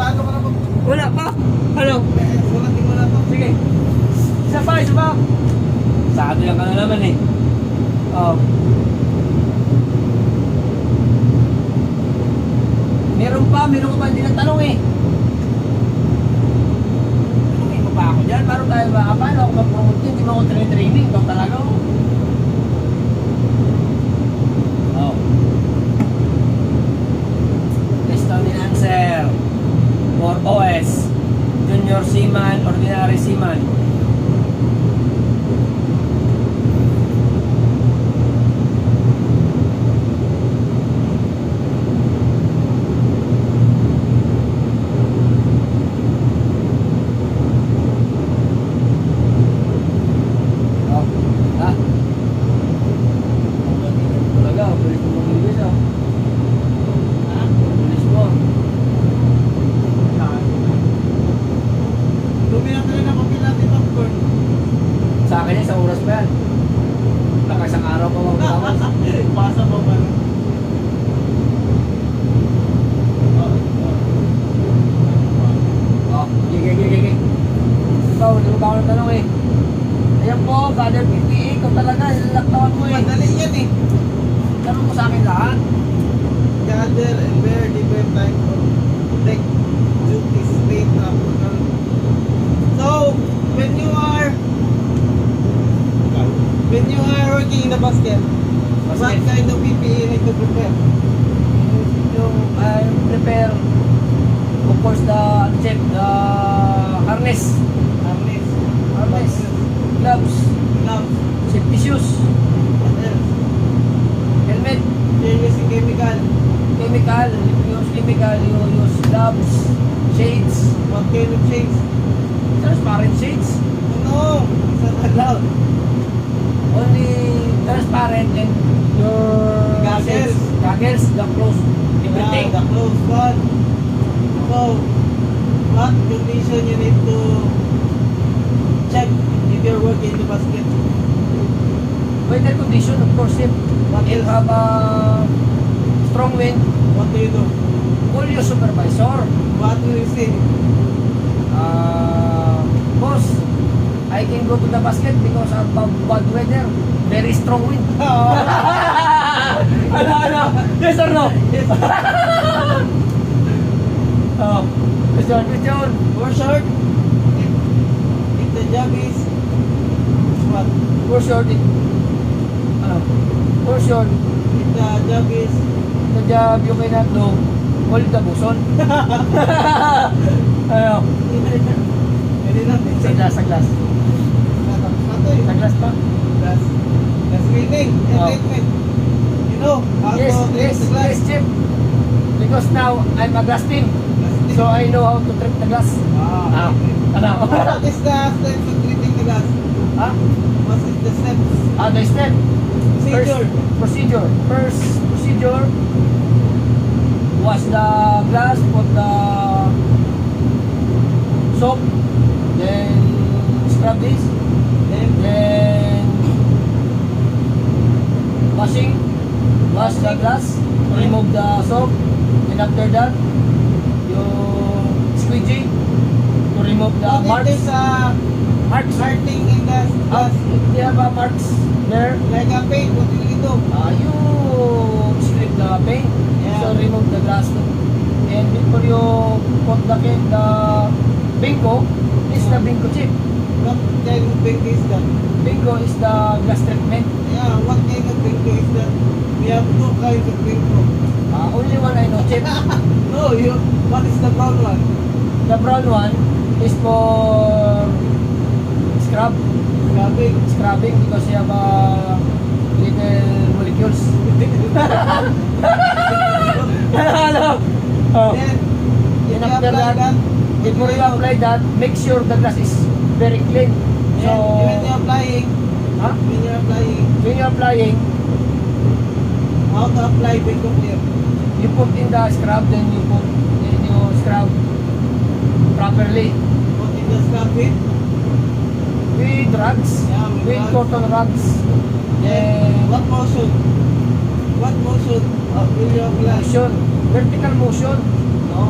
Paano ka na mag... Wala pa. Ano? Mo na to. Sige. Isa pa, isa pa. Sabi lang ka na naman eh. Oh. Meron pa, meron ka pa hindi nagtanong eh. Tanungin mo pa ako dyan, paano tayo ba? Paano ako mag-promote yun? Hindi mo ako training, ikaw talaga oh. Oh. Question and answer. For OS. Junior Seaman, Ordinary Seaman. Oh, ha? Talaga, bilis mo maglilis ah. Ha? Bilis mo. Dumi na tayo na pagkil natin popcorn. Sa akin yan, sa oras pa yan. Baka isang araw pa magbawas. Pasa mo ba? Oh. Ikaw, hindi mo ba ako natanong eh. Ayan po, Father PPE, ikaw talaga, nilalaktawan mo eh. Madali yan eh. Tanong mo sa akin lahat. Gather and bear different type of tech duties state applicable. So, when you are when you are working in the basket, what kind of PPE need to prepare? Yung, I prepare, of course, the, check, the harness, Harness, harness, gloves, gloves, safety shoes, what else? helmet, You're using chemical. chemical, you use chemical, you use gloves, shades, What kind of shades? transparent shades, No, it's not allowed. And your shades, goggles, the close, everything. Yeah, the close one. So, what condition you need to check if you're working in the basket? Weather condition, of course, if What you have a strong wind, What do you do? call your supervisor. What do you say? Uh, boss, I can go to the basket because of bad weather. Very strong wind. ano, ano? Yes or no? Yes. Oh, question, question. For short, if, if the job is what? For sure, it, ano? For sure, If the job is the job you cannot do, call the buson. ano? Hindi natin Sa glass, sa glass. Natapos na to eh. Sa glass pa? That's, cleaning and Oh. You know how Yes, to yes, the glass. yes, Chip. Because now, I'm a glass team. So I know how to treat the glass. Ah, Ah, okay. ano? What is the steps of treating the glass? ha? What is the steps? Ah, the step. Procedure. First, procedure. First procedure. Wash the glass, put the soap, then scrub this, Then, then washing, wash the glass, remove the soap, and after that, you squeegee to remove the what marks. there's a Marks. hurting in the Ah, glass? if they have a marks there, Like a paint, what will you do? uh, you strip the paint, Yeah. so remove the glass. And before you put the, the bingo, is the bingo chip. What kind of paint is that? Bingo is the glass treatment. Yeah, what kind of paint two kinds of. Uh, only one I know chip. no, you. What is the brown one? The brown one is for scrub, Scrubbing. scrubbing because you have a little molecules. Hello. Oh. Then, if you And after apply that, that, Before you apply that, make sure the glass is very clean. then So, when you're applying, huh? when you're applying, when you're applying, how to apply vacuum cleaner. You put in the scrub, then you put then you scrub properly. Put in the scrub with? With rugs, yeah, with, with cotton rugs. Then what motion? What motion uh, will apply? Motion. Vertical motion. No.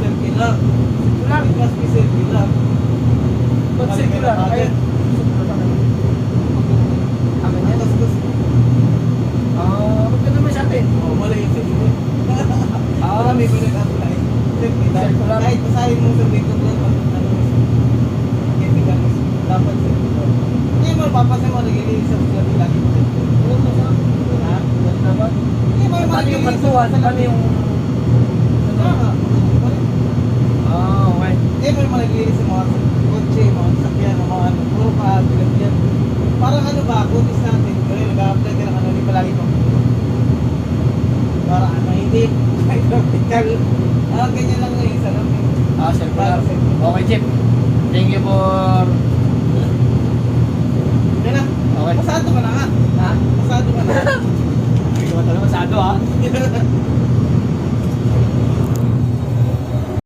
Circular. Circular. It must be circular. But circular, right? Circular. kahit basahin mo sa pag ano, chemical, dapat circular. Hindi mo papasin mo, nag-release sa mga lagi mo. Ano? Ha? Ano? Hindi mo Paano yung kantuan? Paano yung... Ah, okay. Hindi mo yung nag-release sa mga kotse, mga sakyan, mga ano, puro pa, bilang yan. Parang ano ba, kutis natin, pero nag-apply ka ng ano, hindi palagi pang para ano, hindi, practical. Ah, ganyan lang yung isa lang. eh. Ah, circular. Okay, Chip. Thank you for... Yan na. Okay. Pasado ka na nga. Ha? Pasado ka na. Hindi ko talaga masado, ha?